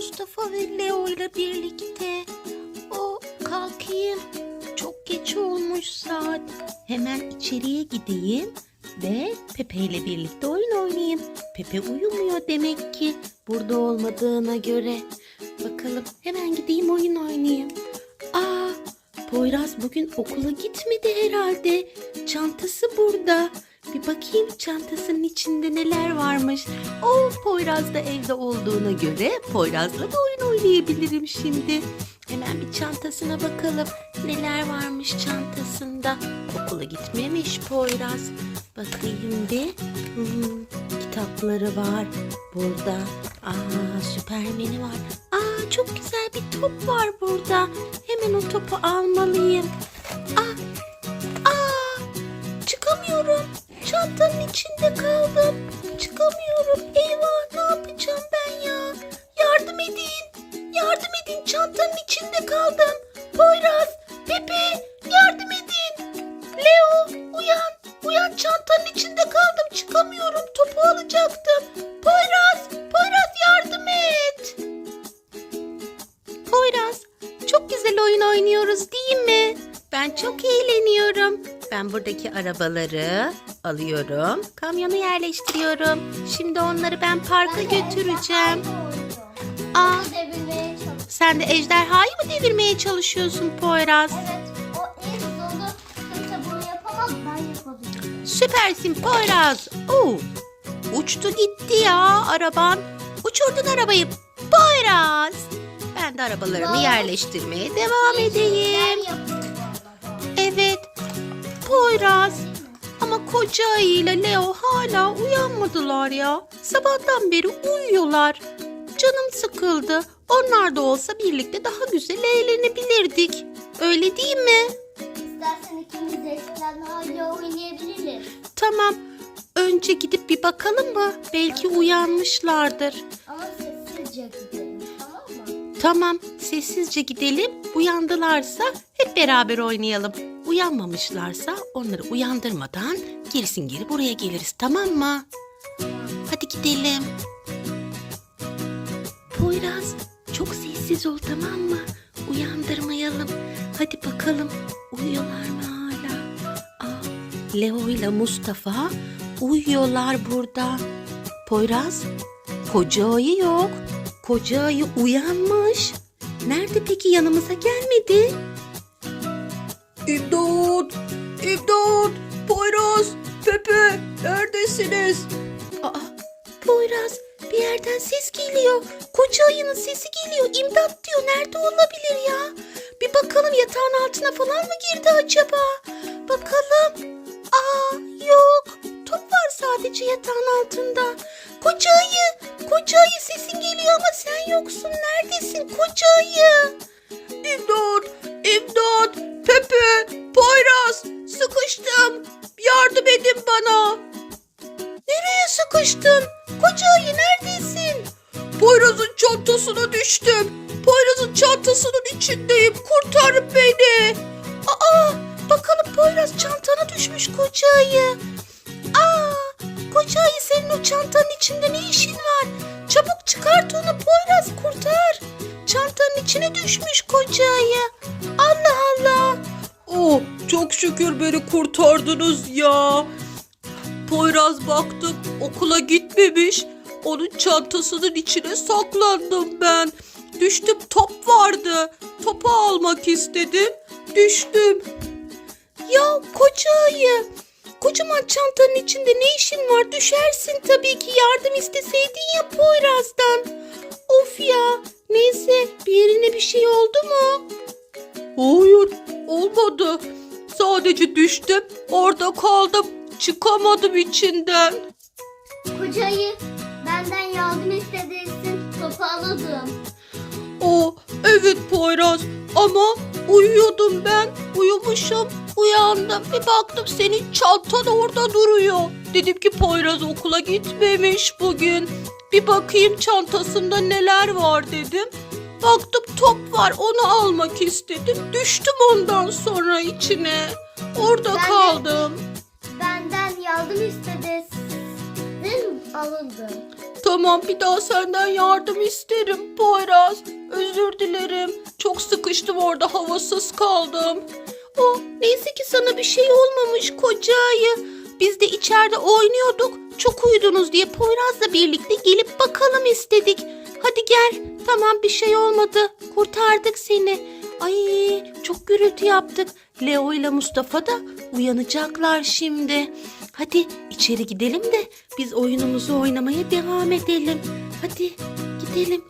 Mustafa ve Leo ile birlikte. O kalkayım. Çok geç olmuş saat. Hemen içeriye gideyim ve Pepe ile birlikte oyun oynayayım. Pepe uyumuyor demek ki burada olmadığına göre. Bakalım hemen gideyim oyun oynayayım. Aa, Poyraz bugün okula gitmedi herhalde. Çantası burada. Bir bakayım çantasının içinde neler varmış. O Poyraz da evde olduğuna göre Poyraz'la da oyun oynayabilirim şimdi. Hemen bir çantasına bakalım. Neler varmış çantasında. Okula gitmemiş Poyraz. Bakayım bir. Hmm, kitapları var burada. Aa Süpermen'i var. Aa çok güzel bir top var burada. Hemen o topu almalıyım. İçinde kaldım. Çıkamıyorum. Eyvah ne yapacağım ben ya? Yardım edin. Yardım edin. Çantanın içinde kaldım. Poyraz, Pepe yardım edin. Leo uyan. Uyan çantanın içinde kaldım. Çıkamıyorum. Topu alacaktım. Ben çok eğleniyorum. Ben buradaki arabaları alıyorum. Kamyona yerleştiriyorum. Şimdi onları ben parka götüreceğim. Aa, sen de ejderhayı mı devirmeye çalışıyorsun Poyraz? Evet, o en zor. Kimse bunu yapamaz, ben yapabilirim. Süpersin Poyraz. Oo, uçtu gitti ya araban. Uçurdun arabayı Poyraz. Ben de arabalarımı yerleştirmeye devam edeyim. Poyraz. Ama koca ayı ile Leo hala uyanmadılar ya. Sabahtan beri uyuyorlar. Canım sıkıldı. Onlar da olsa birlikte daha güzel eğlenebilirdik. Öyle değil mi? İstersen ikimiz de hala oynayabiliriz. Tamam. Önce gidip bir bakalım mı? Belki uyanmışlardır. Ama sessizce gidelim, tamam mı? Tamam, sessizce gidelim. Uyandılarsa hep beraber oynayalım. Uyanmamışlarsa onları uyandırmadan gerisin geri buraya geliriz tamam mı? Hadi gidelim. Poyraz çok sessiz ol tamam mı? Uyandırmayalım. Hadi bakalım uyuyorlar mı hala? Aa, Leo ile Mustafa uyuyorlar burada. Poyraz koca ayı yok. Koca ayı uyanmış. Nerede peki yanımıza gelmedi? İmdat! İmdat! Poyraz! Pepe! Neredesiniz? Aa, Poyraz bir yerden ses geliyor. Koca ayının sesi geliyor. İmdat diyor. Nerede olabilir ya? Bir bakalım yatağın altına falan mı girdi acaba? Bakalım. Aa yok. Top var sadece yatağın altında. Koca ayı. Koca ayı sesin geliyor ama sen yoksun. Neredesin koca ayı? İmdat! İmdat! Pepe! Poyraz! Sıkıştım! Yardım edin bana! Nereye sıkıştın? Koca ayı neredesin? Poyraz'ın çantasına düştüm. Poyraz'ın çantasının içindeyim. Kurtarın beni. Aa, bakalım Poyraz çantana düşmüş koca ayı. Aa, koca ayı senin o çantanın içinde ne işin var? Çabuk çıkart onu Poyraz kurtar. Çantanın içine düşmüş koca ayı. Allah Allah. Oh, çok şükür beni kurtardınız ya. Poyraz baktım okula gitmemiş. Onun çantasının içine saklandım ben. Düştüm top vardı. Topu almak istedim. Düştüm. Ya koca ayı. Kocaman çantanın içinde ne işin var? Düşersin tabii ki yardım isteseydin ya Poyraz'dan. Of ya. Neyse bir yerine bir şey oldu mu? Hayır olmadı. Sadece düştüm orada kaldım. Çıkamadım içinden. Kocayı benden yardım istediysin, topu aladım. O evet Poyraz ama uyuyordum ben. Uyumuşum uyandım bir baktım senin çantan orada duruyor. Dedim ki Poyraz okula gitmemiş bugün. Bir bakayım çantasında neler var dedim. Baktım top var onu almak istedim. Düştüm ondan sonra içine. Orada Ben de- kaldım. Benden yardım istediysin, alındım. Tamam bir daha senden yardım isterim Poyraz. Özür dilerim. Çok sıkıştım orada havasız kaldım. Oh neyse ki sana bir şey olmamış koca ayı. Biz de içeride oynuyorduk. Çok uyudunuz diye Poyraz'la birlikte gelip bakalım istedik. Hadi gel. Tamam bir şey olmadı. Kurtardık seni. Ay çok gürültü yaptık. Leo ile Mustafa da uyanacaklar şimdi. Hadi içeri gidelim de biz oyunumuzu oynamaya devam edelim. Hadi gidelim.